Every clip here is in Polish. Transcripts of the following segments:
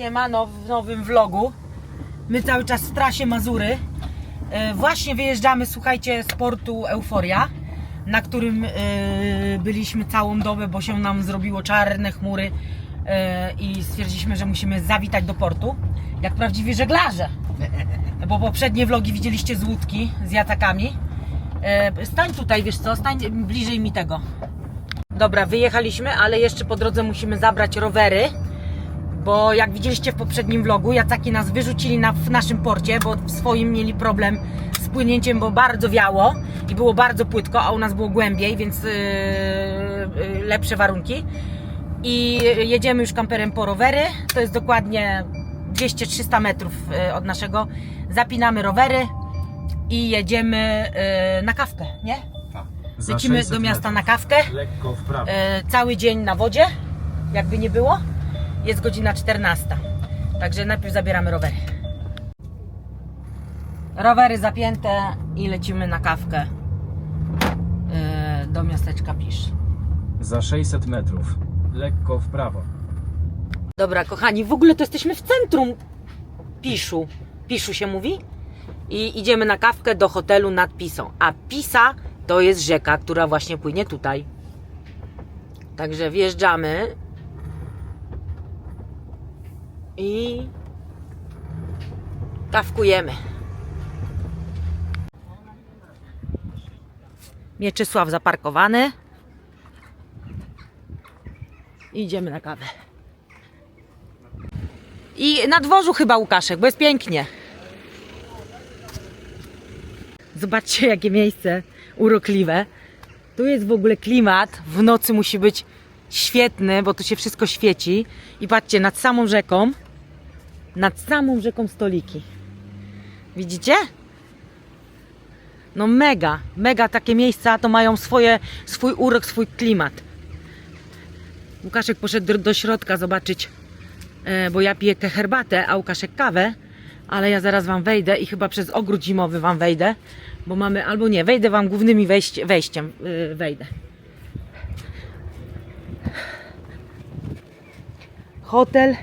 Siemano w nowym vlogu. My cały czas w trasie Mazury. E, Właśnie wyjeżdżamy, słuchajcie, z portu Euforia, na którym e, byliśmy całą dobę, bo się nam zrobiło czarne chmury e, i stwierdziliśmy, że musimy zawitać do portu, jak prawdziwi żeglarze. Bo poprzednie vlogi widzieliście z łódki, z jatakami. Stań tutaj, wiesz co, stań bliżej mi tego. Dobra, wyjechaliśmy, ale jeszcze po drodze musimy zabrać rowery, bo jak widzieliście w poprzednim vlogu, jacaki nas wyrzucili na, w naszym porcie, bo w swoim mieli problem z płynięciem, bo bardzo wiało i było bardzo płytko, a u nas było głębiej, więc yy, yy, lepsze warunki. I jedziemy już kamperem po rowery, to jest dokładnie 200-300 metrów yy, od naszego. Zapinamy rowery i jedziemy yy, na kawkę, nie? Tak. Lecimy do miasta na kawkę. Lekko w prawo. E, cały dzień na wodzie, jakby nie było. Jest godzina 14. Także najpierw zabieramy rowery. Rowery zapięte i lecimy na kawkę e, do miasteczka Pisz. Za 600 metrów. Lekko w prawo. Dobra, kochani, w ogóle to jesteśmy w centrum Piszu. Piszu się mówi? I idziemy na kawkę do hotelu nad Pisą. A Pisa to jest rzeka, która właśnie płynie tutaj. Także wjeżdżamy. I kawkujemy. Mieczysław zaparkowany. Idziemy na kawę. I na dworzu chyba Łukaszek, bo jest pięknie. Zobaczcie, jakie miejsce urokliwe. Tu jest w ogóle klimat. W nocy musi być świetny, bo tu się wszystko świeci. I patrzcie, nad samą rzeką, nad samą rzeką stoliki. Widzicie? No mega, mega takie miejsca to mają swoje, swój urok, swój klimat. Łukaszek poszedł do- środka zobaczyć e, bo ja piję tę herbatę, a Łukaszek kawę, ale ja zaraz wam wejdę i chyba przez ogród zimowy wam wejdę, bo mamy, albo nie, wejdę wam głównymi wejść, wejściem, yy, wejdę. Hotel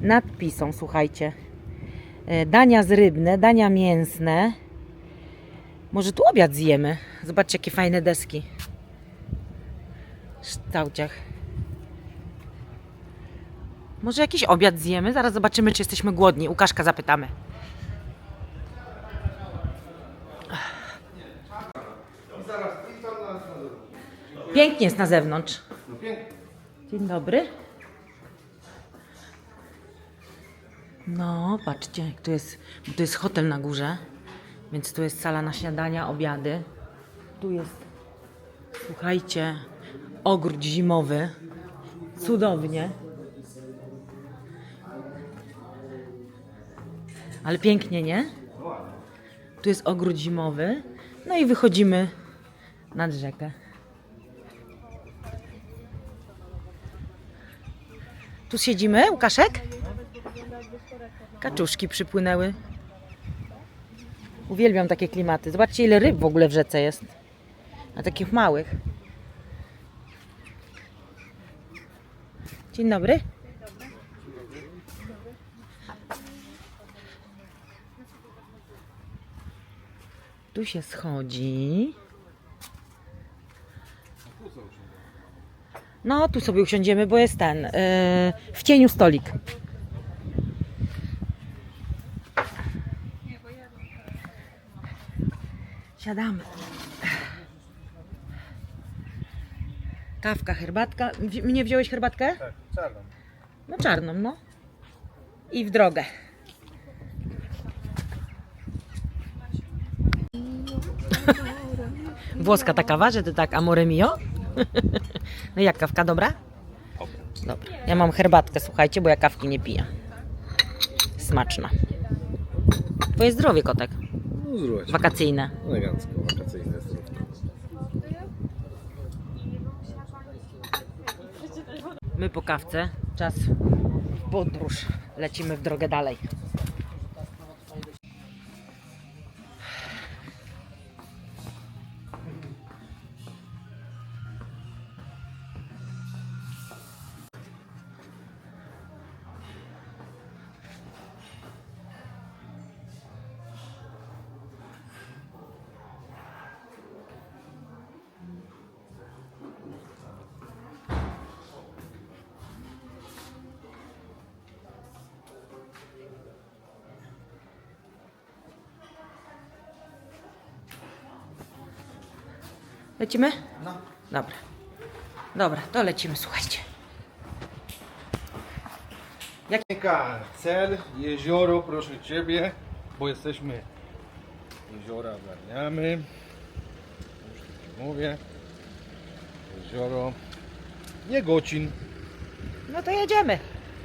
nad Pisą, słuchajcie. E, Dania z rybne, dania mięsne. Może tu obiad zjemy. Zobaczcie, jakie fajne deski. W kształciach. Może jakiś obiad zjemy? Zaraz zobaczymy, czy jesteśmy głodni. Łukaszka zapytamy. Pięknie jest na zewnątrz. Dzień dobry. No, patrzcie, tu jest, tu jest hotel na górze, więc tu jest sala na śniadania, obiady. Tu jest, słuchajcie, ogród zimowy. Cudownie. Ale pięknie, nie? Tu jest ogród zimowy. No i wychodzimy nad rzekę. Tu siedzimy, Łukaszek? Kaczuszki przypłynęły. Uwielbiam takie klimaty. Zobaczcie, ile ryb w ogóle w rzece jest. A takich małych. Dzień dobry. Tu się schodzi. No, tu sobie usiądziemy, bo jest ten. Yy, w cieniu stolik. Siadamy. Kawka, herbatka. Wzi- Mnie wziąłeś herbatkę? Tak, czarno. No czarną, no. I w drogę. Włoska ta kawa, że ty tak amore mio? No jak kawka, dobra? Dobra. Ja mam herbatkę, słuchajcie, bo ja kawki nie piję. Smaczna. Twoje zdrowie, kotek. Wakacyjne. Elegancko, wakacyjne zdrówko. My po kawce. Czas w podróż. Lecimy w drogę dalej. Lecimy? No. Dobra. Dobra, to lecimy, słuchajcie. Jaka cel, jezioro, proszę Ciebie, bo jesteśmy jeziora ogarniamy. Już tak mówię. Jezioro Niegocin. No to jedziemy.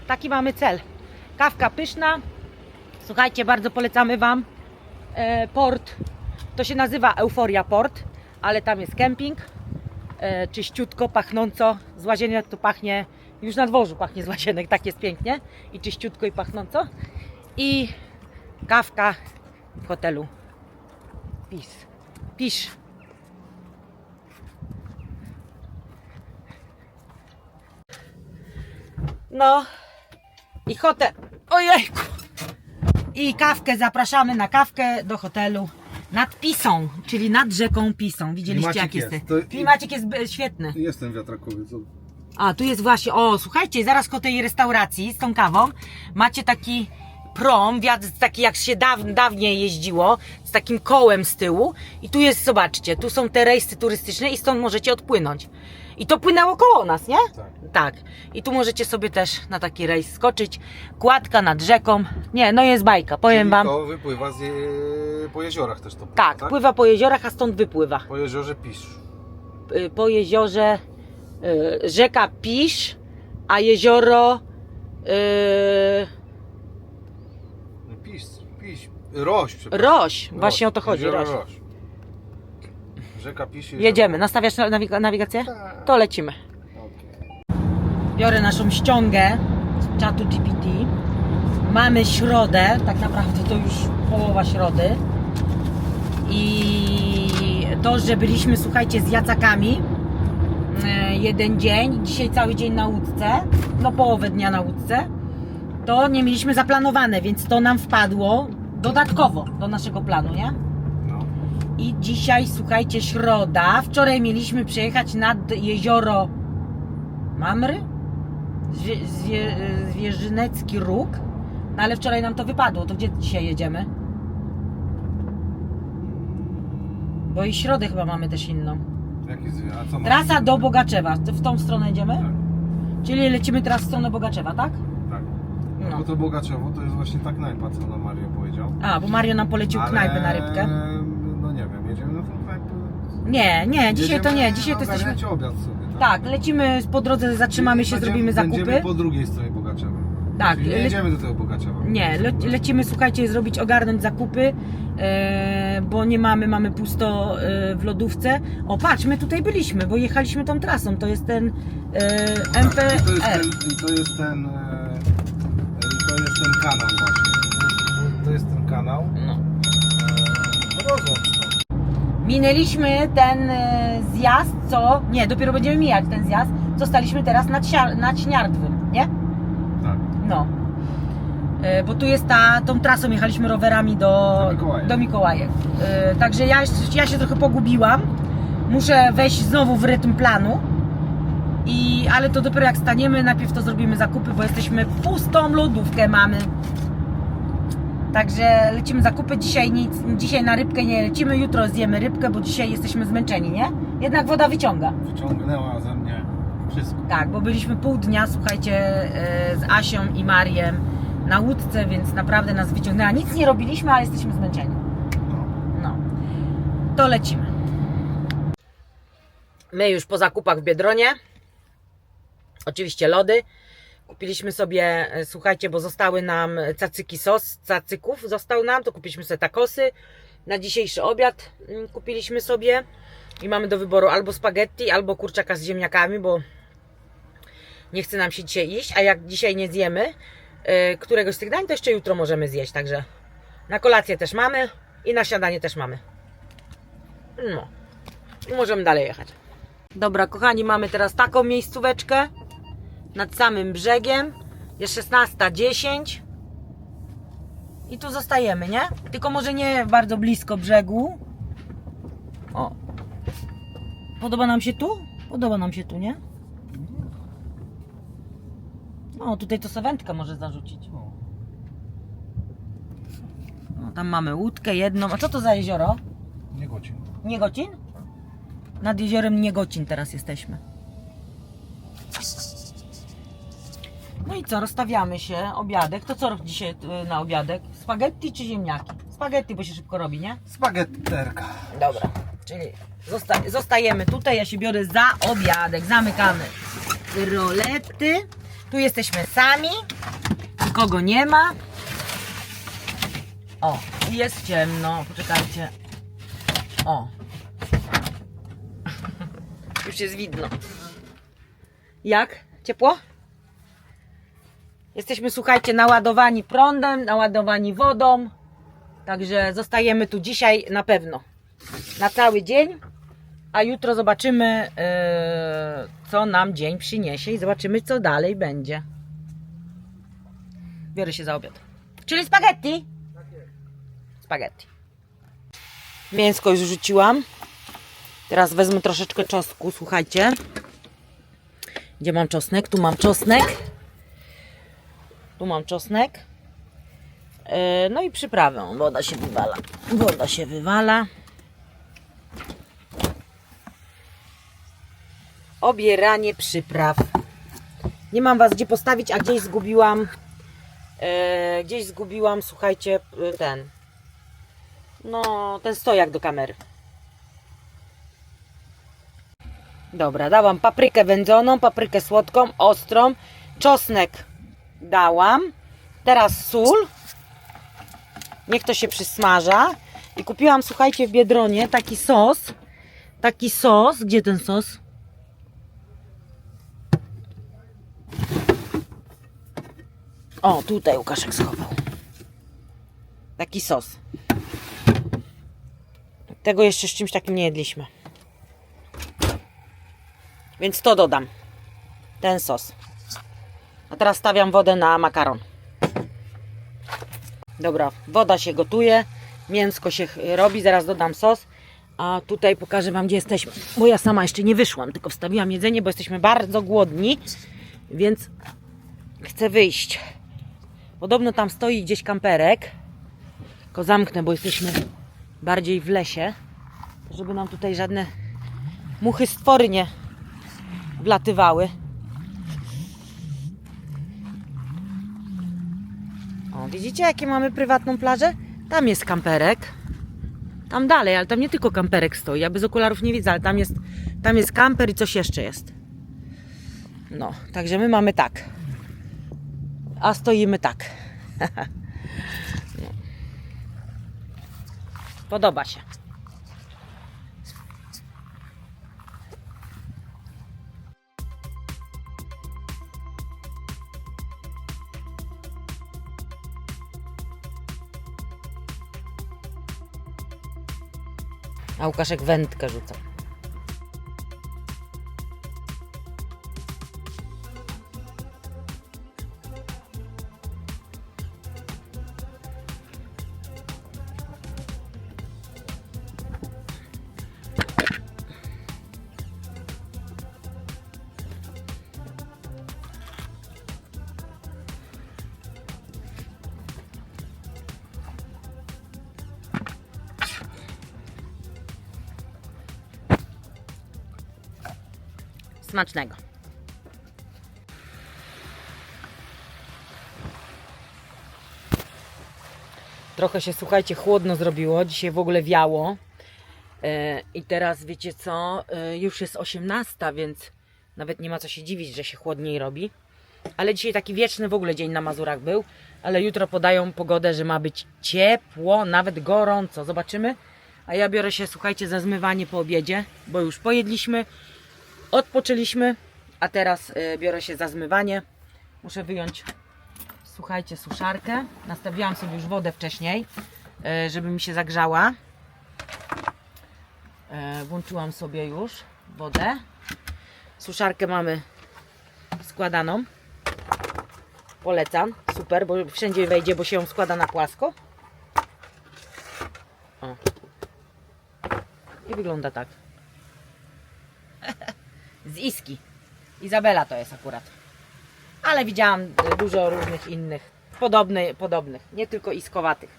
Taki mamy cel. Kawka pyszna. Słuchajcie, bardzo polecamy Wam. E, port, to się nazywa Euforia Port, ale tam jest kemping. E, czyściutko, pachnąco. Z łazienek to pachnie, już na dworzu pachnie z łazienek, tak jest pięknie. I czyściutko i pachnąco. I kawka w hotelu. Pis. Pisz. No i hotel. Ojejku. I kawkę zapraszamy na kawkę do hotelu nad Pisą, czyli nad rzeką Pisą. Widzieliście Klimacik jak jest. jest. To- Klimacik jest e, świetny. Jestem wiatrakowiec. A, tu jest właśnie, o, słuchajcie, zaraz koło tej restauracji z tą kawą macie taki prom, wiatr taki jak się daw, dawniej jeździło, z takim kołem z tyłu i tu jest, zobaczcie, tu są te rejsy turystyczne i stąd możecie odpłynąć. I to płynęło koło nas, nie? Tak. Tak. I tu możecie sobie też na taki rejs skoczyć. Kładka nad rzeką. Nie, no jest bajka, powiem wam. To wypływa z je... po jeziorach też to pływa, Tak, pływa po jeziorach, a stąd wypływa. Po jeziorze Pisz. Y, Po jeziorze y, rzeka Pisz, a jezioro y, Pisz, Pisz. Roś, przepraszam. Roś. Właśnie o to chodzi, Jezioro Roś. Roś. Rzeka Pisz. jezioro- Jedziemy. Nastawiasz na- nawig- nawigację? Tak. To lecimy. Biorę naszą ściągę z czatu GPT. Mamy środę, tak naprawdę to już połowa środy. I to, że byliśmy, słuchajcie, z Jacakami e, jeden dzień, dzisiaj cały dzień na łódce, no połowę dnia na łódce, to nie mieliśmy zaplanowane, więc to nam wpadło dodatkowo do naszego planu, nie? No. I dzisiaj, słuchajcie, środa. Wczoraj mieliśmy przejechać nad jezioro Mamry? Zwie, zwie, Zwierzynecki Róg. No ale wczoraj nam to wypadło. To gdzie dzisiaj jedziemy? Bo i środę chyba mamy też inną. Jaki zwie... A co masz? Trasa do Bogaczewa. To W tą stronę jedziemy? Tak, Czyli lecimy teraz w stronę Bogaczewa, tak? tak. No. Bo to Bogaczewo to jest właśnie ta knajpa, co nam Mario powiedział. A, bo Mario nam polecił Ale, knajpę na rybkę. No jedziemy na tą knajpę. Nie, nie, dzisiaj to nie. Dzisiaj to jesteśmy... obiad sobie, Tak, lecimy po drodze, zatrzymamy się, Będziemy- zrobimy zakupy. Będziemy po drugiej stronie Bogaczewa. Tak, Czyli nie le- jedziemy do tego Bogaczewa. Nie, le, lecimy, słuchajcie, zrobić, ogarnąć zakupy, e, bo nie mamy, mamy pusto e, w lodówce. O, patrz, my tutaj byliśmy, bo jechaliśmy tą trasą, to jest ten e, Tak, i to jest ten, i to jest ten, e, to jest ten kanał właśnie. To jest ten kanał. No. E, to. Minęliśmy ten e, zjazd, co, nie, dopiero będziemy mijać ten zjazd, co staliśmy teraz nad, nad Śniardwym, nie? Tak. No. E, Bo tu jest ta, tą trasą jechaliśmy rowerami do, Do Mikołajek. do. E, Także ja, ja się trochę pogubiłam. Muszę wejść znowu w rytm planu. I, ale to dopiero jak staniemy, najpierw to zrobimy zakupy, bo jesteśmy pustą lodówkę mamy. Także lecimy zakupy. Dzisiaj nic, dzisiaj na rybkę nie lecimy, jutro zjemy rybkę, bo dzisiaj jesteśmy zmęczeni, nie? Jednak woda wyciąga. Wyciągnęła ze mnie wszystko. Tak, bo byliśmy pół dnia, słuchajcie, e, z Asią i Mariem na łódce, więc naprawdę nas wyciągnęła. Nic nie robiliśmy, ale jesteśmy zmęczeni. No. No, to lecimy. My już po zakupach w Biedronie. Oczywiście lody. Kupiliśmy sobie, e, słuchajcie, bo zostały nam cacyki sos, cacyków został nam, to kupiliśmy sobie takosy. Na dzisiejszy obiad mm, kupiliśmy sobie i mamy do wyboru albo spaghetti, albo kurczaka z ziemniakami, bo nie chce nam się dzisiaj iść, a jak dzisiaj nie zjemy e, któregoś z tych dań, to jeszcze jutro możemy zjeść, także na kolację też mamy i na śniadanie też mamy. No. I możemy dalej jechać. Dobra, kochani, mamy teraz taką miejscóweczkę nad samym brzegiem. Jest 16.10 i tu zostajemy, nie? Tylko może nie bardzo blisko brzegu. O. Podoba nam się tu? Podoba nam się tu, nie? O, tutaj to sewędka może zarzucić. No, tam mamy łódkę jedną. A co to za jezioro? Nie godzin. Niegocin? Nad jeziorem Niegocin teraz jesteśmy. No i co, rozstawiamy się, obiadek. To co dzisiaj y, na obiadek? Spaghetti czy ziemniaki? Spaghetti, bo się szybko robi, nie? Spaghetterka. Dobra, czyli zosta zostajemy tutaj, ja się biorę za obiadek, zamykamy rolety. Tu jesteśmy sami, nikogo nie ma. O, jest ciemno, poczekajcie. O. Już jest widno. Jak? Ciepło? Jesteśmy, słuchajcie, naładowani prądem, naładowani wodą. Także zostajemy tu dzisiaj na pewno na cały dzień, a jutro zobaczymy, e, co nam dzień przyniesie i zobaczymy, co dalej będzie. Biorę się za obiad. Czyli spaghetti? Spaghetti. Mięsko już rzuciłam. Teraz wezmę troszeczkę czosnku, słuchajcie. Gdzie mam czosnek? Tu mam czosnek. Tu mam czosnek. E, No i przyprawę. Woda się wywala. Woda się wywala. Obieranie przypraw. Nie mam was gdzie postawić, a gdzieś zgubiłam. E, gdzieś zgubiłam, słuchajcie, e, ten. No, ten stojak do kamery. Dobra, dałam paprykę wędzoną, paprykę słodką, ostrą, czosnek dałam. Teraz sól. Niech to się przysmaża. I kupiłam, słuchajcie, w Biedronie taki sos. Taki sos. Gdzie ten sos? O, tutaj Łukaszek schował. Taki sos. Tego jeszcze z czymś takim nie jedliśmy. Więc to dodam. Ten sos. A teraz stawiam wodę na makaron. Dobra, woda się gotuje, mięsko się robi, zaraz dodam sos. A tutaj pokażę Wam, gdzie jesteśmy. Bo ja sama jeszcze nie wyszłam, tylko wstawiłam jedzenie, bo jesteśmy bardzo głodni, więc chcę wyjść. Podobno tam stoi gdzieś kamperek. Tylko zamknę, bo jesteśmy bardziej w lesie, żeby nam tutaj żadne muchy stwory nie wlatywały. O, widzicie jakie mamy prywatną plażę? Tam jest kamperek. Tam dalej, ale tam nie tylko kamperek stoi. Ja bez okularów nie widzę, ale tam jest, tam jest kamper i coś jeszcze jest. No, także my mamy tak. A stoimy tak. no. Podoba się. A Łukaszek wędkę rzuca. Smacznego. Trochę się, słuchajcie, chłodno zrobiło. Dzisiaj w ogóle wiało. E, I teraz wiecie co? E, już jest 18, więc nawet nie ma co się dziwić, że się chłodniej robi. Ale dzisiaj taki wieczny w ogóle dzień na Mazurach był. Ale jutro podają pogodę, że ma być ciepło, nawet gorąco. Zobaczymy. A ja biorę się, słuchajcie, za zmywanie po obiedzie, bo już pojedliśmy. Odpoczęliśmy, a teraz y, biorę się za zmywanie. Muszę wyjąć, słuchajcie, suszarkę. Nastawiłam sobie już wodę wcześniej, y, żeby mi się zagrzała. Y, włączyłam sobie już wodę. Suszarkę mamy składaną. Polecam, super, bo wszędzie wejdzie, bo się ją składa na płasko. O. I wygląda tak z Iski. Izabela to jest akurat. Ale widziałam dużo różnych innych, podobnych, podobnych, nie tylko iskowatych.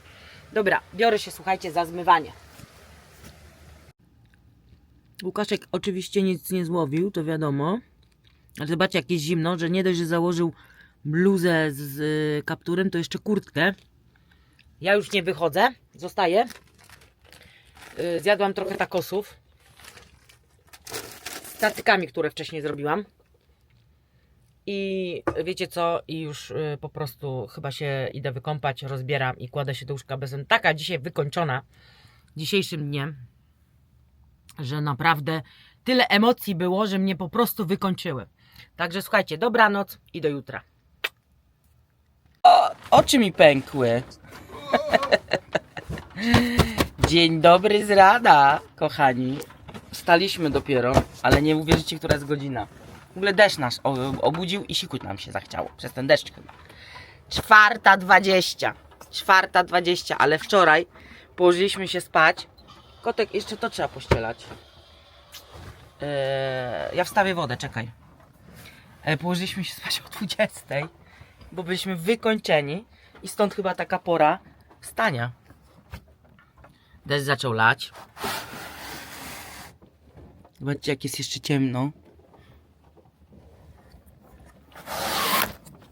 Dobra, biorę się, słuchajcie, za zmywanie. Łukaszek oczywiście nic nie złowił, to wiadomo. Ale zobaczcie, jak jest zimno, że nie dość, że założył bluzę z y, kapturem, to jeszcze kurtkę. Ja już nie wychodzę, zostaję. Y, zjadłam trochę takosów. Tatykami, które wcześniej zrobiłam. I wiecie co? I już y, po prostu chyba się idę wykąpać, rozbieram i kładę się do łóżka bez. Taka dzisiaj wykończona dzisiejszym dniem, że naprawdę tyle emocji było, że mnie po prostu wykończyły. Także słuchajcie, dobranoc i do jutra. O, oczy mi pękły. Dzień dobry z rana, kochani. Wstaliśmy dopiero, ale nie uwierzycie, która jest godzina. W ogóle deszcz nas obudził i sikuć nam się zachciało. Przez ten deszcz chyba. Czwarta dwadzieścia. Czwarta dwadzieścia, ale wczoraj położyliśmy się spać. Kotek, jeszcze to trzeba pościelać. Eee, ja wstawię wodę, czekaj. E, położyliśmy się spać o 20, bo byliśmy wykończeni i stąd chyba taka pora wstania. Deszcz zaczął lać. Zobaczcie, jak jest jeszcze ciemno.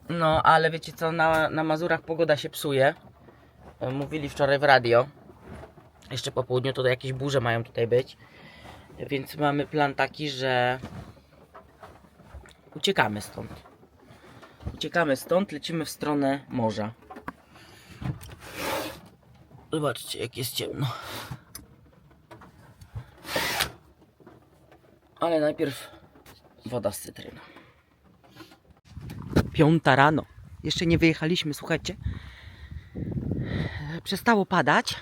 No, ale wiecie co, na, na Mazurach pogoda się psuje. E, Mówili wczoraj w radio. Jeszcze po południu to jakieś burze mają tutaj być. Więc mamy plan taki, że uciekamy stąd. Uciekamy stąd, lecimy w stronę morza. Zobaczcie, jak jest ciemno. Ale najpierw woda z cytryną. Piąta rano. Jeszcze nie wyjechaliśmy, słuchajcie. Przestało padać.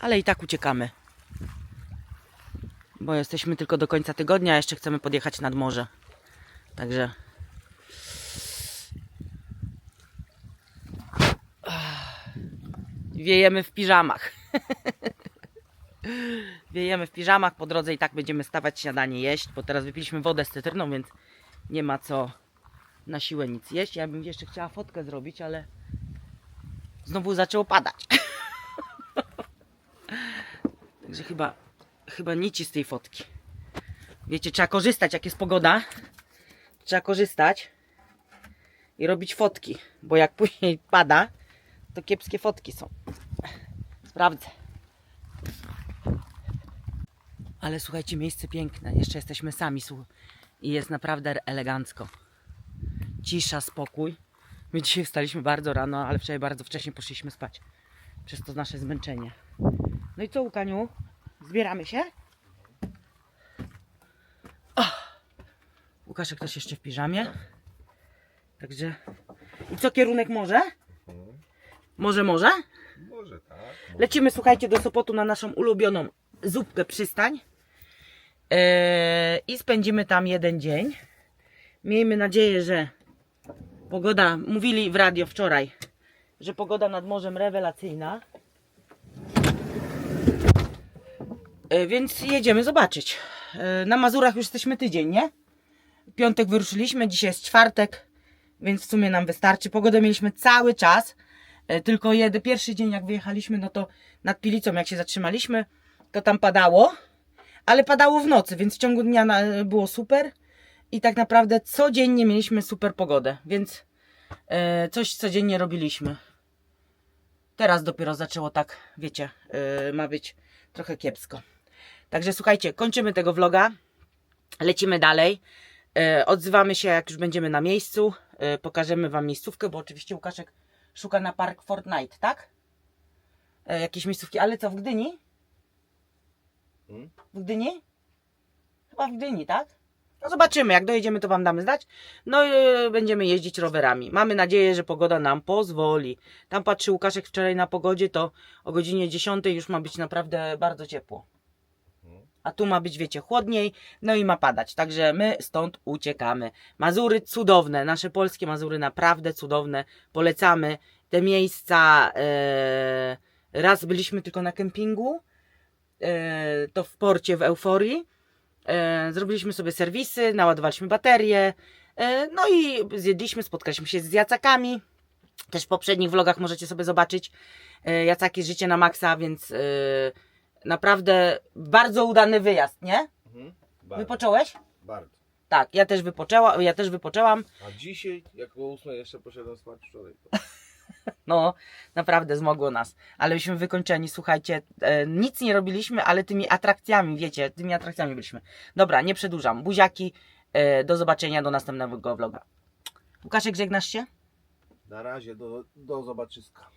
Ale i tak uciekamy. Bo jesteśmy tylko do końca tygodnia, a jeszcze chcemy podjechać nad morze. Także. Wiejemy w piżamach. Wiejemy w piżamach. Po drodze i tak będziemy stawać śniadanie jeść, bo teraz wypiliśmy wodę z cytryną, więc nie ma co na siłę nic jeść. Ja bym jeszcze chciała fotkę zrobić, ale znowu zaczęło padać. Także chyba, chyba nici z tej fotki. Wiecie, trzeba korzystać, jak jest pogoda. Trzeba korzystać i robić fotki, bo jak później pada, to kiepskie fotki są. Sprawdzę. Ale słuchajcie, miejsce piękne. Jeszcze jesteśmy sami i jest naprawdę elegancko. Cisza, spokój. My dzisiaj wstaliśmy bardzo rano, ale wczoraj bardzo wcześnie poszliśmy spać. Przez to nasze zmęczenie. No i co, Łukaniu? Zbieramy się? Och. Łukaszek też jeszcze w piżamie. Także... I co, kierunek morze? Może, może? Może tak. Lecimy, słuchajcie, do Sopotu na naszą ulubioną zupkę przystań. Eee, I spędzimy tam jeden dzień. Miejmy nadzieję, że pogoda, mówili w radio wczoraj, że pogoda nad morzem rewelacyjna. E, więc jedziemy zobaczyć. E, na Mazurach już jesteśmy tydzień, nie? Piątek wyruszyliśmy, dzisiaj jest czwartek, więc w sumie nam wystarczy. Pogodę mieliśmy cały czas. Tylko jeden, pierwszy dzień jak wyjechaliśmy, no to nad Pilicą jak się zatrzymaliśmy, to tam padało, ale padało w nocy, więc w ciągu dnia było super i tak naprawdę codziennie mieliśmy super pogodę, więc e, coś codziennie robiliśmy. Teraz dopiero zaczęło tak, wiecie, e, ma być trochę kiepsko. Także słuchajcie, kończymy tego vloga, lecimy dalej. E, odzywamy się jak już będziemy na miejscu, e, pokażemy wam miejscówkę, bo oczywiście Łukaszek szuka na park Fortnite, tak? E, jakieś miejscówki, ale co, w Gdyni? W Gdyni? Chyba w Gdyni, tak? No zobaczymy, jak dojedziemy to wam damy znać. No i e, będziemy jeździć rowerami. Mamy nadzieję, że pogoda nam pozwoli. Tam patrzy Łukaszek wczoraj na pogodzie, to o godzinie 10 już ma być naprawdę bardzo ciepło. A tu ma być, wiecie, chłodniej, no i ma padać. Także my stąd uciekamy. Mazury cudowne, nasze polskie Mazury naprawdę cudowne. Polecamy te miejsca. E, raz byliśmy tylko na kempingu, to w porcie w Euforii. E, zrobiliśmy sobie serwisy, naładowaliśmy baterie. E, no i zjedliśmy, spotkaliśmy się z Jacakami. Też w poprzednich vlogach możecie sobie zobaczyć. E, Jacaki z Życie na Maxa, więc e, Naprawdę bardzo udany wyjazd, nie? Mhm. Bardzo, Wypocząłeś? bardzo. Tak, ja też wypoczęłam, ja też wypoczęłam. A dzisiaj, jak o 8 jeszcze poszedłem spać wczoraj. No, naprawdę zmogło nas. Ale byliśmy wykończeni, słuchajcie, e, nic nie robiliśmy, ale tymi atrakcjami, wiecie, tymi atrakcjami byliśmy. Dobra, nie przedłużam. Buziaki, e, do zobaczenia, do następnego vloga. Łukaszek, żegnasz się? Na razie, do, do zobaczyska.